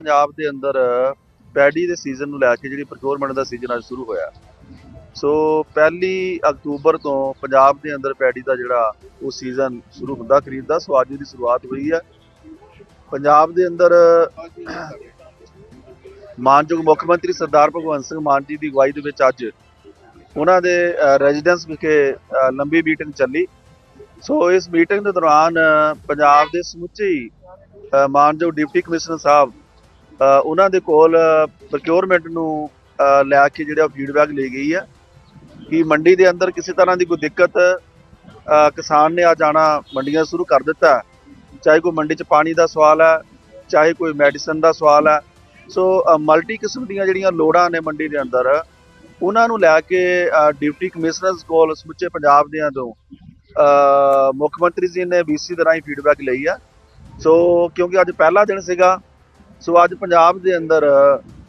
ਪੰਜਾਬ ਦੇ ਅੰਦਰ ਪੈਡੀ ਦੇ ਸੀਜ਼ਨ ਨੂੰ ਲੈ ਕੇ ਜਿਹੜੀ ਪ੍ਰੋਕਿਉਰਮੈਂਟ ਦਾ ਸੀਜ਼ਨ ਅੱਜ ਸ਼ੁਰੂ ਹੋਇਆ। ਸੋ ਪਹਿਲੀ ਅਕਤੂਬਰ ਤੋਂ ਪੰਜਾਬ ਦੇ ਅੰਦਰ ਪੈਡੀ ਦਾ ਜਿਹੜਾ ਉਹ ਸੀਜ਼ਨ ਸ਼ੁਰੂ ਹੁੰਦਾ ਖਰੀਦ ਦਾ ਸੋ ਅੱਜ ਦੀ ਸ਼ੁਰੂਆਤ ਹੋਈ ਹੈ। ਪੰਜਾਬ ਦੇ ਅੰਦਰ ਮਾਨਯੋਗ ਮੁੱਖ ਮੰਤਰੀ ਸਰਦਾਰ ਭਗਵੰਤ ਸਿੰਘ ਮਾਨ ਜੀ ਦੀ ਅਗਵਾਈ ਦੇ ਵਿੱਚ ਅੱਜ ਉਹਨਾਂ ਦੇ ਰੈਜ਼ੀਡੈਂਸ ਵਿਖੇ ਲੰਬੀ ਮੀਟਿੰਗ ਚੱਲੀ। ਸੋ ਇਸ ਮੀਟਿੰਗ ਦੇ ਦੌਰਾਨ ਪੰਜਾਬ ਦੇ ਸਮੁੱਚੇ ਮਾਨਯੋਗ ਡਿਪਟੀ ਕਮਿਸ਼ਨਰ ਸਾਹਿਬ ਉਹਨਾਂ ਦੇ ਕੋਲ ਪ੍ਰੋਕਿਉਰਮੈਂਟ ਨੂੰ ਅ, ਲੈ ਕੇ ਜਿਹੜਾ ਫੀਡਬੈਕ ਲਈ ਗਈ ਹੈ ਕਿ ਮੰਡੀ ਦੇ ਅੰਦਰ ਕਿਸੇ ਤਰ੍ਹਾਂ ਦੀ ਕੋਈ ਦਿੱਕਤ ਕਿਸਾਨ ਨੇ ਆ ਜਾਣਾ ਮੰਡੀਆਂ ਸ਼ੁਰੂ ਕਰ ਦਿੱਤਾ। ਚਾਹੇ ਕੋਈ ਮੰਡੀ 'ਚ ਪਾਣੀ ਦਾ ਸਵਾਲ ਹੈ ਚਾਹੇ ਕੋਈ ਮੈਡੀਸਨ ਦਾ ਸਵਾਲ ਹੈ ਸੋ ਮਲਟੀ ਕਿਸਮ ਦੀਆਂ ਜਿਹੜੀਆਂ ਲੋੜਾਂ ਨੇ ਮੰਡੀ ਦੇ ਅੰਦਰ ਉਹਨਾਂ ਨੂੰ ਲੈ ਕੇ ਡਿਪਟੀ ਕਮਿਸ਼ਨਰਸ ਕੋਲ ਸਮੁੱਚੇ ਪੰਜਾਬ ਦੇ ਤੋਂ ਮੁੱਖ ਮੰਤਰੀ ਜੀ ਨੇ ਬੀਸੀ ਦੇ ਰਾਹੀਂ ਫੀਡਬੈਕ ਲਈ ਆ। ਸੋ ਕਿਉਂਕਿ ਅੱਜ ਪਹਿਲਾ ਦਿਨ ਸੀਗਾ ਸੋ ਅੱਜ ਪੰਜਾਬ ਦੇ ਅੰਦਰ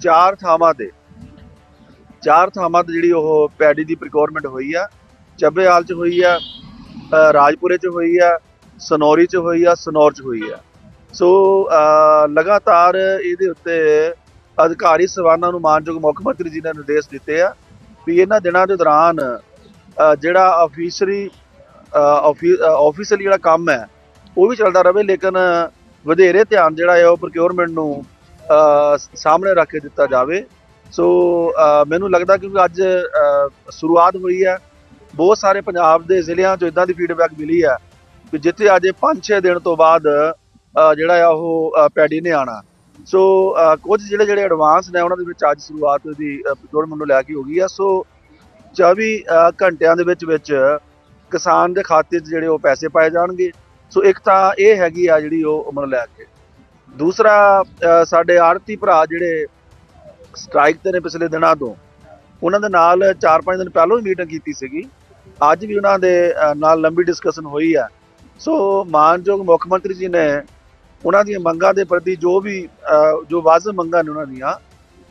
ਚਾਰ ਥਾਵਾਂ ਤੇ ਚਾਰ ਥਾਵਾਂ ਤੇ ਜਿਹੜੀ ਉਹ ਪੈਡੀ ਦੀ ਪ੍ਰੋਕਿਉਰਮੈਂਟ ਹੋਈ ਆ। ਚੱਬੇਹਾਲ ਚ ਹੋਈ ਆ ਰਾਜਪੁਰੇ ਚ ਹੋਈ ਆ ਸਨੌਰੀ ਚ ਹੋਈ ਆ ਸਨੌਰ ਚ ਹੋਈ ਆ। ਸੋ ਲਗਾਤਾਰ ਇਹਦੇ ਉੱਤੇ ਅਧਿਕਾਰੀ ਸਵਾਨਾਂ ਨੂੰ ਮਾਨਯੋਗ ਮੁੱਖ ਮੰਤਰੀ ਜੀ ਨੇ ਨਿਰਦੇਸ਼ ਦਿੱਤੇ ਆ ਵੀ ਇਹਨਾਂ ਦਿਨਾਂ ਦੇ ਦੌਰਾਨ ਅ, ਜਿਹੜਾ ਆਫੀਸਰੀ ਆਫੀਸਲੀ ਜਿਹੜਾ ਕੰਮ ਹੈ ਉਹ ਵੀ ਚੱਲਦਾ ਰਹੇ ਲੇਕਿਨ ਵਧੇਰੇ ਧਿਆਨ ਜਿਹੜਾ ਹੈ ਉਹ ਪ੍ਰੋਕਿਉਰਮੈਂਟ ਨੂੰ ਸਾਹਮਣੇ ਰੱਖ ਕੇ ਦਿੱਤਾ ਜਾਵੇ। ਸੋ ਮੈਨੂੰ ਲੱਗਦਾ ਕਿਉਂਕਿ ਅੱਜ ਸ਼ੁਰੂਆਤ ਹੋਈ ਹੈ। ਬਹੁਤ ਸਾਰੇ ਪੰਜਾਬ ਦੇ ਜ਼ਿਲ੍ਹਿਆਂ 'ਚੋਂ ਇਦਾਂ ਦੀ ਫੀਡਬੈਕ ਮਿਲੀ ਹੈ ਕਿ ਜਿੱਥੇ ਅੱਜ 5-6 ਦਿਨ ਤੋਂ ਬਾਅਦ ਜਿਹੜਾ ਆ ਉਹ ਪੈਡੀ ਨੇ ਆਣਾ ਸੋ ਕੁਝ ਜਿਹੜੇ ਜਿਹੜੇ ਐਡਵਾਂਸ ਨੇ, ਉਹਨਾਂ ਦੇ ਵਿੱਚ ਅੱਜ ਸ਼ੁਰੂਆਤ ਦੀ ਪ੍ਰੋਕਿਉਰਮੈਂਟ ਨੂੰ ਲੈ ਕੇ ਹੋ ਗਈ ਆ ਸੋ 24 ਘੰਟਿਆਂ ਦੇ ਵਿੱਚ ਵਿੱਚ ਕਿਸਾਨ ਦੇ ਖਾਤੇ 'ਚ ਜਿਹੜੇ ਉਹ ਪੈਸੇ ਪਾਏ ਜਾਣਗੇ। ਸੋ ਇੱਕ ਤਾਂ ਇਹ ਹੈਗੀ ਆ ਜਿਹੜੀ ਉਹ ਉਮਰ ਲੈ ਕੇ। ਦੂਸਰਾ ਸਾਡੇ ਆੜਤੀ ਭਰਾ ਜਿਹੜੇ ਸਟ੍ਰਾਈਕ ਤੇ ਨੇ ਪਿਛਲੇ ਦਿਨਾਂ ਤੋਂ, ਉਹਨਾਂ ਦੇ ਨਾਲ 4-5 ਦਿਨ ਪਹਿਲਾਂ ਵੀ ਮੀਟਿੰਗ ਕੀਤੀ ਸੀਗੀ। ਅੱਜ ਵੀ ਉਹਨਾਂ ਦੇ ਨਾਲ ਲੰਬੀ ਡਿਸਕਸ਼ਨ ਹੋਈ ਆ। ਸੋ ਮਾਨਯੋਗ ਮੁੱਖ ਮੰਤਰੀ ਜੀ ਨੇ ਉਹਨਾਂ ਦੀਆਂ ਮੰਗਾਂ ਦੇ ਪ੍ਰਤੀ ਜੋ ਵੀ ਜੋ ਵਾਜਬ ਮੰਗਾਂ ਨੇ ਉਹਨਾਂ ਦੀਆਂ,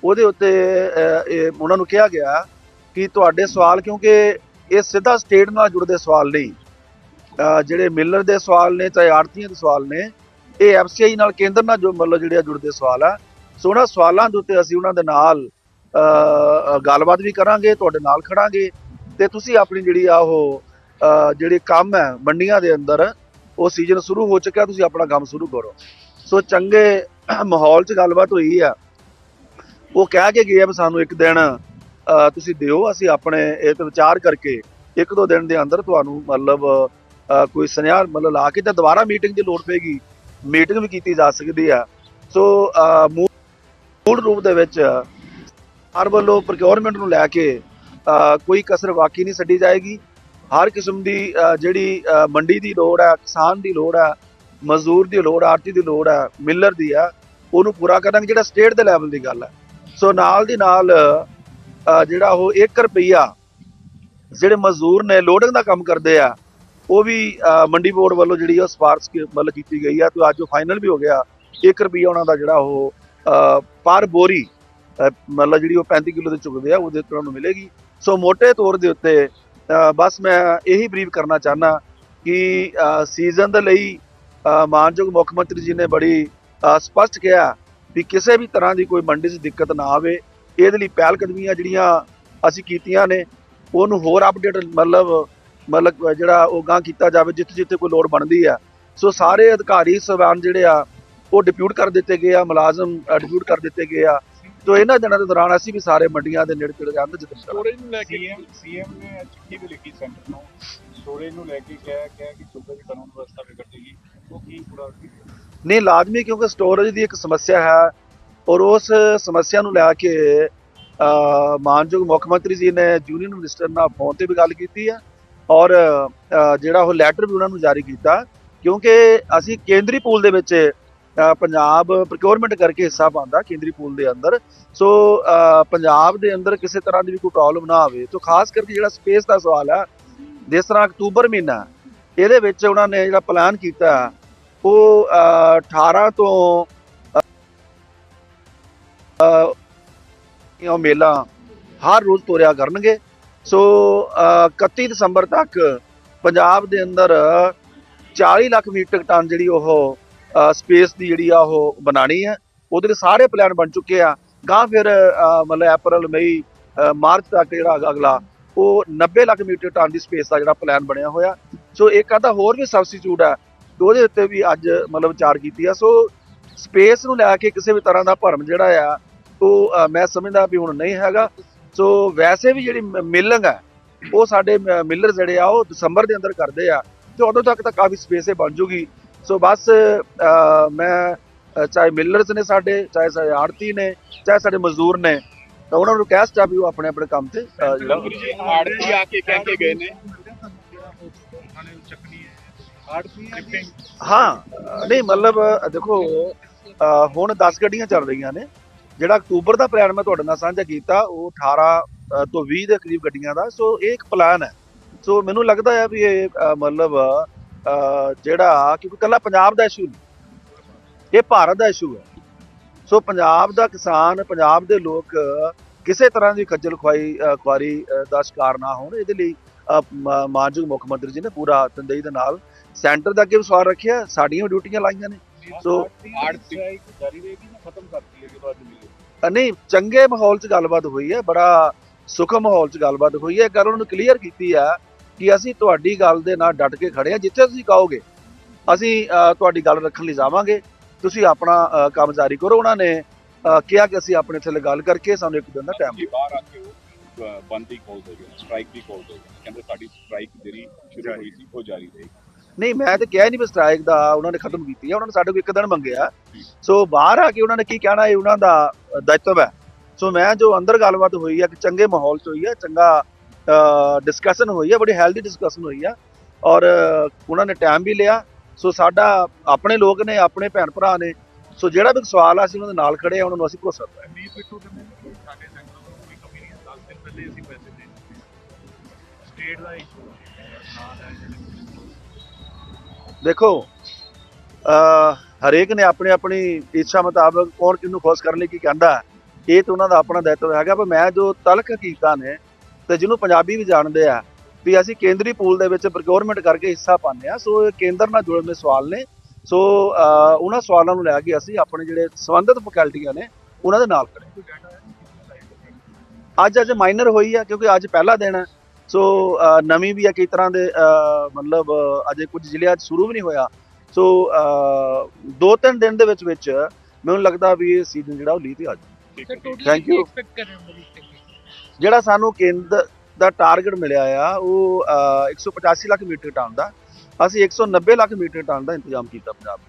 ਉਹਦੇ ਉੱਤੇ ਇਹ ਉਹਨਾਂ ਨੂੰ ਕਿਹਾ ਗਿਆ ਕਿ ਤੁਹਾਡੇ ਸਵਾਲ ਕਿਉਂਕਿ ਇਹ ਸਿੱਧਾ ਸਟੇਟ ਨਾਲ ਜੁੜਦੇ ਸਵਾਲ ਨਹੀਂ। ਜਿਹੜੇ ਮਿਲਰ ਦੇ ਸਵਾਲ ਨੇ ਚਾਹੇ ਆੜਤੀਆਂ ਦੇ ਸਵਾਲ ਨੇ, ਇਹ ਐਫਸੀਆਈ ਨਾਲ ਕੇਂਦਰ ਨਾਲ ਜੋ ਮਤਲਬ ਜਿਹੜੇ ਆ ਜੁੜਦੇ ਸਵਾਲ ਆ। ਸੋ ਉਹਨਾਂ ਸਵਾਲਾਂ ਦੇ ਉੱਤੇ ਅਸੀਂ ਉਹਨਾਂ ਦੇ ਨਾਲ ਗੱਲਬਾਤ ਵੀ ਕਰਾਂਗੇ, ਤੁਹਾਡੇ ਨਾਲ ਖੜਾਂਗੇ ਤੇ ਤੁਸੀਂ ਆਪਣੀ ਜਿਹੜੀ ਆ ਉਹ ਜਿਹੜੇ ਕੰਮ ਹੈ ਮੰਡੀਆਂ ਦੇ ਅੰਦਰ, ਉਹ ਸੀਜ਼ਨ ਸ਼ੁਰੂ ਹੋ ਚੁੱਕਿਆ, ਤੁਸੀਂ ਆਪਣਾ ਕੰਮ ਸ਼ੁਰੂ ਕਰੋ। ਸੋ ਚੰਗੇ ਮਾਹੌਲ 'ਚ ਗੱਲਬਾਤ ਹੋਈ ਆ। ਉਹ ਕਹਿ ਕੇ ਗਏ ਆ ਵੀ ਸਾਨੂੰ ਇੱਕ ਦਿਨ ਤੁਸੀਂ ਦਿਓ, ਅਸੀਂ ਆਪਣੇ ਇਹ ਤੇ ਵਿਚਾਰ ਕਰਕੇ ਇੱਕ ਦੋ ਦਿਨ ਦੇ ਅੰਦਰ ਤੁਹਾਨੂੰ ਮਤਲਬ ਕੋਈ ਸੁਨੇਹਾ ਮਤਲਬ ਲਾ ਕੇ ਤਾਂ ਦੁਬਾਰਾ ਮੀਟਿੰਗ ਦੀ ਲੋੜ ਪਏਗੀ। ਮੀਟਿੰਗ ਵੀ ਕੀਤੀ ਜਾ ਸਕਦੀ ਆ। ਸੋ ਅ, ਮੂਲ ਰੂਪ ਦੇ ਵਿੱਚ ਹਰ ਵੱਲੋਂ ਪ੍ਰੋਕਿਉਰਮੈਂਟ ਨੂੰ ਲੈ ਕੇ ਕੋਈ ਕਸਰ ਵਾਕੀ ਨਹੀਂ ਛੱਡੀ ਜਾਏਗੀ। ਹਰ ਕਿਸਮ ਦੀ ਜਿਹੜੀ ਮੰਡੀ ਦੀ ਲੋੜ ਹੈ ਕਿਸਾਨ ਦੀ ਲੋੜ ਹੈ ਮਜ਼ਦੂਰ ਦੀ ਲੋੜ ਆਰਤੀ ਦੀ ਲੋੜ ਹੈ ਮਿਲਰ ਦੀ ਹੈ ਉਹਨੂੰ ਪੂਰਾ ਕਰਾਂਗੇ ਜਿਹੜਾ ਸਟੇਟ ਦੇ ਲੈਵਲ ਦੀ ਗੱਲ ਹੈ ਸੋ ਨਾਲ ਦੀ ਨਾਲ ਜਿਹੜਾ ਉਹ 1 ਰੁਪਈਆ ਜਿਹੜੇ ਮਜ਼ਦੂਰ ਨੇ ਲੋਡਿੰਗ ਦਾ ਕੰਮ ਕਰਦੇ ਆ ਉਹ ਵੀ ਮੰਡੀ ਬੋਰਡ ਵੱਲੋਂ ਜਿਹੜੀ ਉਹ ਸਿਫਾਰਸ਼ ਮਤਲਬ ਕੀਤੀ ਗਈ ਆ ਤੇ ਅੱਜ ਉਹ ਫਾਈਨਲ ਵੀ ਹੋ ਗਿਆ। 1 ਰੁਪਈਆ ਉਹਨਾਂ ਦਾ ਜਿਹੜਾ ਉਹ ਪਰ ਬੋਰੀ ਮਤਲਬ ਜਿਹੜੀ ਉਹ 35 ਕਿਲੋ ਦੇ ਚੁੱਕਦੇ ਆ ਉਹਦੇ ਉੱਤੇ ਉਹਨਾਂ ਨੂੰ ਮਿਲੇਗੀ। ਸੋ ਮੋٹے ਤੌਰ ਦੇ ਉੱਤੇ ਬਸ ਮੈਂ ਇਹੀ ਬਰੀਫ ਕਰਨਾ ਚਾਹਨਾ ਕਿ ਸੀਜ਼ਨ ਦੇ ਲਈ ਮਾਨਯੋਗ ਮੁੱਖ ਮੰਤਰੀ ਜੀ ਨੇ ਬੜੀ ਅ, ਸਪਸ਼ਟ ਕਿਹਾ ਵੀ ਕਿਸੇ ਵੀ ਤਰ੍ਹਾਂ ਦੀ ਕੋਈ ਮੰਡੀ 'ਚ ਦਿੱਕਤ ਨਾ ਆਵੇ। ਇਹਦੇ ਲਈ ਪਹਿਲ ਕਦਮੀਆਂ ਜਿਹੜੀਆਂ ਅਸੀਂ ਕੀਤੀਆਂ ਨੇ ਉਹਨੂੰ ਹੋਰ ਅਪਡੇਟ ਮਤਲਬ ਮਤਲਬ ਜਿਹੜਾ ਉਹ ਗਾਂ ਕੀਤਾ ਜਾਵੇ ਜਿੱਥੇ ਜਿੱਥੇ ਕੋਈ ਲੋੜ ਬਣਦੀ ਆ। ਸੋ ਸਾਰੇ ਅਧਿਕਾਰੀ ਸਵਾਨ ਜਿਹੜੇ ਆ ਉਹ ਡਿਪਿਊਟ ਕਰ ਦਿੱਤੇ ਗਏ ਆ ਮੁਲਾਜ਼ਮ ਡਿਪਿਊਟ ਕਰ ਦਿੱਤੇ ਗਏ ਆ। ਤੋ ਇਹਨਾਂ ਦਿਨਾਂ ਦੇ ਦੌਰਾਨ ਅਸੀਂ ਵੀ ਸਾਰੇ ਮੰਡੀਆਂ ਦੇ ਨੇੜੇ ਤੇੜੇ ਜਾਂਦੇ ਜਿੱਥੇ ਸਟੋਰੇਜ ਨੂੰ ਲੈ ਕੇ ਸੀਐਮ ਨੇ ਅੱਜ ਚਿੱਠੀ ਵੀ ਲਿਖੀ ਸੈਂਟਰ ਨੂੰ। ਸਟੋਰੇਜ ਨੂੰ ਲੈ ਕੇ ਕਿਹਾ ਕਿਹਾ ਕਿ ਸੂਬੇ ਦੀ ਕਾਨੂੰਨ ਵਿਵਸਥਾ ਵਿਗੜ ਜੇਗੀ ਉਹ ਕੀ ਪੂਰਾ ਨਹੀਂ ਲਾਜ਼ਮੀ ਕਿਉਂਕਿ ਸਟੋਰੇਜ ਦੀ ਇੱਕ ਸਮੱਸਿਆ ਹੈ ਔਰ ਉਸ ਸਮੱਸਿਆ ਨੂੰ ਲੈ ਕੇ ਮਾਨਯੋਗ ਮੁੱਖ ਮੰਤਰੀ ਜੀ ਨੇ ਯੂਨੀਅਨ ਮਿਨਿਸਟਰ ਨਾਲ ਫੋਨ ਤੇ ਵੀ ਗੱਲ ਕੀਤੀ ਹੈ ਔਰ ਜਿਹੜਾ ਉਹ ਲੈਟਰ ਵੀ ਉਹਨਾਂ ਨੂੰ ਜਾਰੀ ਕੀਤਾ ਕਿਉਂਕਿ ਅਸੀਂ ਕੇਂਦਰੀ ਪੂਲ ਦੇ ਵਿੱਚ ਪੰਜਾਬ ਪ੍ਰੋਕਿਉਰਮੈਂਟ ਕਰਕੇ ਹਿੱਸਾ ਪਾਉਂਦਾ ਕੇਂਦਰੀ ਪੂਲ ਦੇ ਅੰਦਰ। ਸੋ ਪੰਜਾਬ ਦੇ ਅੰਦਰ ਕਿਸੇ ਤਰ੍ਹਾਂ ਦੀ ਵੀ ਕੋਈ ਪ੍ਰੋਬਲਮ ਨਾ ਆਵੇ। ਤੋਂ ਖਾਸ ਕਰਕੇ ਜਿਹੜਾ ਸਪੇਸ ਦਾ ਸਵਾਲ ਹੈ ਜਿਸ ਤਰ੍ਹਾਂ ਅਕਤੂਬਰ ਮਹੀਨਾ ਇਹਦੇ ਵਿੱਚ ਉਹਨਾਂ ਨੇ ਜਿਹੜਾ ਪਲਾਨ ਕੀਤਾ ਉਹ ਅ, 18 ਤੋਂ ਅ, ਇਹ ਮੇਲਾ ਹਰ ਰੋਜ਼ ਤੋਰਿਆ ਕਰਨਗੇ। ਸੋ ਅ, 31 ਦਸੰਬਰ ਤੱਕ ਪੰਜਾਬ ਦੇ ਅੰਦਰ 40 ਲੱਖ ਮੀਟ੍ਰਿਕ ਟਨ ਜਿਹੜੀ ਉਹ ਸਪੇਸ ਦੀ ਜਿਹੜੀ ਆ ਉਹ ਬਣਾਣੀ ਹੈ। ਉਹਦੇ ਲਈ ਸਾਰੇ ਪਲਾਨ ਬਣ ਚੁੱਕੇ ਆ। ਗਾਂ ਫਿਰ ਮਤਲਬ ਅਪ੍ਰੈਲ ਮਈ ਮਾਰਚ ਤੱਕ ਜਿਹੜਾ ਹੈਗਾ ਅਗਲਾ ਉਹ 90 ਲੱਖ ਮੀਟਰ ਟਨ ਦੀ ਸਪੇਸ ਦਾ ਜਿਹੜਾ ਪਲਾਨ ਬਣਿਆ ਹੋਇਆ। ਸੋ ਇੱਕ ਆਧਾ ਹੋਰ ਵੀ ਸਬਸਟੀਟਿਊਟ ਹੈ ਉਹਦੇ ਉੱਤੇ ਵੀ ਅੱਜ ਮਤਲਬ ਵਿਚਾਰ ਕੀਤੀ ਆ। ਸੋ ਸਪੇਸ ਨੂੰ ਲੈ ਕੇ ਕਿਸੇ ਵੀ ਤਰ੍ਹਾਂ ਦਾ ਭਰਮ ਜਿਹੜਾ ਆ ਉਹ ਮੈਂ ਸਮਝਦਾ ਵੀ ਹੁਣ ਨਹੀਂ ਹੈਗਾ। ਸੋ ਵੈਸੇ ਵੀ ਜਿਹੜੀ ਮਿਲਿੰਗ ਹੈ ਉਹ ਸਾਡੇ ਮਿਲਰ ਜਿਹੜੇ ਆ ਉਹ ਦਸੰਬਰ ਦੇ ਅੰਦਰ ਕਰਦੇ ਆ ਤੇ ਉਦੋਂ ਤੱਕ ਤਾਂ ਕਾਫੀ ਸਪੇਸ ਹੈ ਬਣ ਜੂਗੀ। ਸੋ ਬਸ ਮੈਂ ਚਾਹੇ ਮਿਲਰਸ ਨੇ ਸਾਡੇ ਚਾਹੇ ਸਾਡੇ ਆੜਤੀ ਨੇ ਚਾਹੇ ਸਾਡੇ ਮਜ਼ਦੂਰ ਨੇ ਤਾਂ ਉਹਨਾਂ ਨੂੰ ਕਹਿ ਸਟਾ ਵੀ ਉਹ ਆਪਣੇ ਆਪਣੇ ਕੰਮ ਤੇ ਅਹ, ਜਿਹੜਾ ਮੰਤਰੀ ਜੀ ਆੜਤੀ ਆ ਕੇ ਕਹਿ ਕੇ ਗਏ ਨੇ। ਆੜਤੀ ਹਾਂ ਨਹੀਂ ਮਤਲਬ ਦੇਖੋ ਹੁਣ 10 ਗੱਡੀਆਂ ਚੱਲ ਰਹੀਆਂ ਨੇ। ਜਿਹੜਾ ਅਕਤੂਬਰ ਦਾ ਪਲਾਨ ਮੈਂ ਤੁਹਾਡੇ ਨਾਲ ਸਾਂਝਾ ਕੀਤਾ, ਉਹ 18 ਤੋਂ 20 ਦੇ ਕਰੀਬ ਗੱਡੀਆਂ ਦਾ, ਸੋ ਇਹ ਇੱਕ ਪਲਾਨ ਹੈ। ਸੋ ਮੈਨੂੰ ਲੱਗਦਾ ਹੈ ਵੀ ਇਹ ਮਤਲਬ ਜਿਹੜਾ, ਕਿਉਂਕਿ ਕੱਲਾ ਪੰਜਾਬ ਦਾ ਇਸ਼ੂ ਨਹੀਂ, ਇਹ ਭਾਰਤ ਦਾ ਇਸ਼ੂ ਹੈ। ਸੋ ਪੰਜਾਬ ਦਾ ਕਿਸਾਨ, ਪੰਜਾਬ ਦੇ ਲੋਕ, ਕਿਸੇ ਤਰ੍ਹਾਂ ਦੀ ਖੱਜਲ ਖੁਆਈ ਖੁਆਰੀ ਦਾ ਸ਼ਿਕਾਰ ਨਾ ਹੋਣ, ਇਹਦੇ ਲਈ ਮ- ਮਾਨਯੋਗ ਮੁੱਖ ਮੰਤਰੀ ਜੀ ਨੇ ਪੂਰਾ ਤੰਦੇਈ ਦੇ ਨਾਲ ਸੈਂਟਰ ਦਾ ਅੱਗੇ ਵੀ ਸਵਾਲ ਰੱਖਿਆ, ਸਾਡੀਆਂ ਵੀ ਡਿਊਟੀਆਂ ਲਾਈਆਂ ਨੇ। ਸੋ ਆੜਤੀ ਜਾਰੀ ਰਹੇਗੀ ਨਾ ਖਤਮ ਕਰਤੀ ਹੈ ਜਦੋਂ ਅੱਜ ਮਿਲੇ। ਅ, ਨਹੀਂ ਚੰਗੇ ਮਾਹੌਲ 'ਚ ਗੱਲਬਾਤ ਹੋਈ ਹੈ ਬੜਾ ਸੁਖਮ ਮਾਹੌਲ 'ਚ ਗੱਲਬਾਤ ਹੋਈ ਹੈ। ਗੱਲ ਉਹਨਾਂ ਨੂੰ ਕਲੀਅਰ ਕੀਤੀ ਹੈ ਕਿ ਅਸੀਂ ਤੁਹਾਡੀ ਗੱਲ ਦੇ ਨਾਲ ਡਟ ਕੇ ਖੜੇ ਹਾਂ ਜਿੱਥੇ ਤੁਸੀਂ ਕਹੋਗੇ। ਅਸੀਂ ਤੁਹਾਡੀ ਗੱਲ ਰੱਖਣ ਲਈ ਜਾਵਾਂਗੇ। ਤੁਸੀਂ ਆਪਣਾ ਕੰਮ ਜਾਰੀ ਕਰੋ। ਉਹਨਾਂ ਨੇ ਕਿਹਾ ਕਿ ਅਸੀਂ ਆਪਣੇ ਥੱਲੇ ਗੱਲ ਕਰਕੇ ਸਾਨੂੰ ਇੱਕ ਦਿਨ ਦਾ ਟਾਈਮ ਬਾਹਰ ਆ ਕੇ ਬੰਦ ਕਾਲ ਦੇ ਗਏ ਸਟ੍ਰਾਈਕ ਦੀ ਕਾਲ ਦੇ ਗਏ ਕਹਿੰਦੇ ਸਾਡੀ ਸਟ੍ਰਾਈਕ ਜਿਹੜੀ ਸ਼ੁਰੂ ਹੋਈ ਸੀ ਉਹ ਜਾਰੀ ਰਹੇਗੀ। ਨਹੀਂ, ਮੈਂ ਤਾਂ ਕਿਹਾ ਹੀ ਨਹੀਂ ਵੀ ਸਟ੍ਰਾਈਕ ਦਾ ਉਹਨਾਂ ਨੇ ਖਤਮ ਕੀਤੀ ਹੈ ਉਹਨਾਂ ਨੇ ਸਾਡੇ ਕੋਲ ਇੱਕ ਦਿਨ ਮੰਗਿਆ। ਸੋ ਬਾਹਰ ਆ ਕੇ ਉਹਨਾਂ ਨੇ ਕੀ ਕਹਿਣਾ, ਇਹ ਉਹਨਾਂ ਦਾ ਦਾਇਤਵ ਹੈ। ਸੋ ਮੈਂ ਜੋ ਅੰਦਰ ਗੱਲਬਾਤ ਹੋਈ ਹੈ ਕਿ ਚੰਗੇ ਮਾਹੌਲ 'ਚ ਹੋਈ ਹੈ ਚੰਗਾ ਡਿਸਕਸ਼ਨ ਹੋਈ ਹੈ ਬੜੀ ਹੈਲਦੀ ਡਿਸਕਸ਼ਨ ਹੋਈ ਹੈ ਔਰ ਉਹਨਾਂ ਨੇ ਟਾਈਮ ਵੀ ਲਿਆ। ਸੋ ਸਾਡਾ, ਆਪਣੇ ਲੋਕ ਨੇ, ਆਪਣੇ ਭੈਣ ਭਰਾ ਨੇ, ਸੋ ਜਿਹੜਾ ਵੀ ਸਵਾਲ ਆ, ਅਸੀਂ ਉਹਨਾਂ ਦੇ ਨਾਲ ਖੜੇ ਆ, ਉਹਨਾਂ ਨੂੰ ਅਸੀਂ ਭਰੋਸਾ ਸਕਦੇ ਹਾਂ। ਬਿੱਟੂ ਕਹਿੰਦੇ ਸਾਡੇ ਸੈਂਟਰ ਤੋਂ ਕੋਈ ਕਮੀ ਨਹੀਂ 10 ਦਿਨ ਪਹਿਲੇ ਅਸੀਂ ਪੈਸੇ ਦੇ ਸਟੇਟ ਦਾ ਇਸ਼ੂ ਨਾਲ ਹੈ। ਦੇਖੋ ਹਰੇਕ ਨੇ ਆਪਣੀ ਆਪਣੀ ਇੱਛਾ ਮੁਤਾਬਕ ਕੌਣ ਕਿਹਨੂੰ ਖੁਸ਼ ਕਰਨ ਲਈ ਕੀ ਕਹਿੰਦਾ ਇਹ ਤਾਂ ਉਹਨਾਂ ਦਾ ਆਪਣਾ ਦਾਇਤਵ ਹੈਗਾ, ਪਰ ਮੈਂ ਜੋ ਤਲਕ ਕੀਤਾ ਨੇ ਤੇ ਜਿਹਨੂੰ ਪੰਜਾਬੀ ਵੀ ਜਾਣਦੇ ਆ, ਵੀ ਅਸੀਂ ਕੇਂਦਰੀ ਪੂਲ ਦੇ ਵਿੱਚ ਪ੍ਰੋਕਿਉਰਮੈਂਟ ਕਰਕੇ ਹਿੱਸਾ ਪਾਉਂਦੇ ਆ, ਸੋ ਇਹ ਕੇਂਦਰ ਨਾਲ ਜੁੜੇ ਹੋਏ ਸਵਾਲ ਨੇ, ਸੋ ਉਹਨਾਂ ਸਵਾਲਾਂ ਨੂੰ ਲੈ ਕੇ ਅਸੀਂ ਆਪਣੇ ਜਿਹੜੇ ਸੰਬੰਧਿਤ ਫੈਕਲਟੀਆਂ ਨੇ, ਉਹਨਾਂ ਦੇ ਨਾਲ ਖੜੇ ਅੱਜ ਅੱਜ ਮਾਈਨਰ ਹੋਈ ਆ, ਕਿਉਂਕਿ ਅੱਜ ਪਹਿਲਾ ਦਿਨ ਹੈ ਸੋ ਅ, ਨਵੀਂ ਵੀ ਆ ਕਈ ਤਰ੍ਹਾਂ ਦੇ ਮਤਲਬ ਅਜੇ ਕੁਝ ਜ਼ਿਲ੍ਹਿਆਂ 'ਚ ਸ਼ੁਰੂ ਵੀ ਨਹੀਂ ਹੋਇਆ। ਸੋ ਦੋ ਤਿੰਨ ਦਿਨ ਦੇ ਵਿੱਚ ਵਿੱਚ ਮੈਨੂੰ ਲੱਗਦਾ ਵੀ ਇਹ ਸੀਜ਼ਨ ਜਿਹੜਾ ਉਹ ਲੀਹ ਤੇ ਆ ਜਾਊ। ਥੈਂਕ ਯੂ ਜਿਹੜਾ ਸਾਨੂੰ ਕੇਂਦਰ ਦਾ ਟਾਰਗੇਟ ਮਿਲਿਆ ਆ ਉਹ ਅ, 185 ਲੱਖ ਮੀਟਰ ਟਨ ਦਾ ਅਸੀਂ 190 ਲੱਖ ਮੀਟਰ ਟਨ ਦਾ ਇੰਤਜ਼ਾਮ ਕੀਤਾ ਪੰਜਾਬ ਦੇ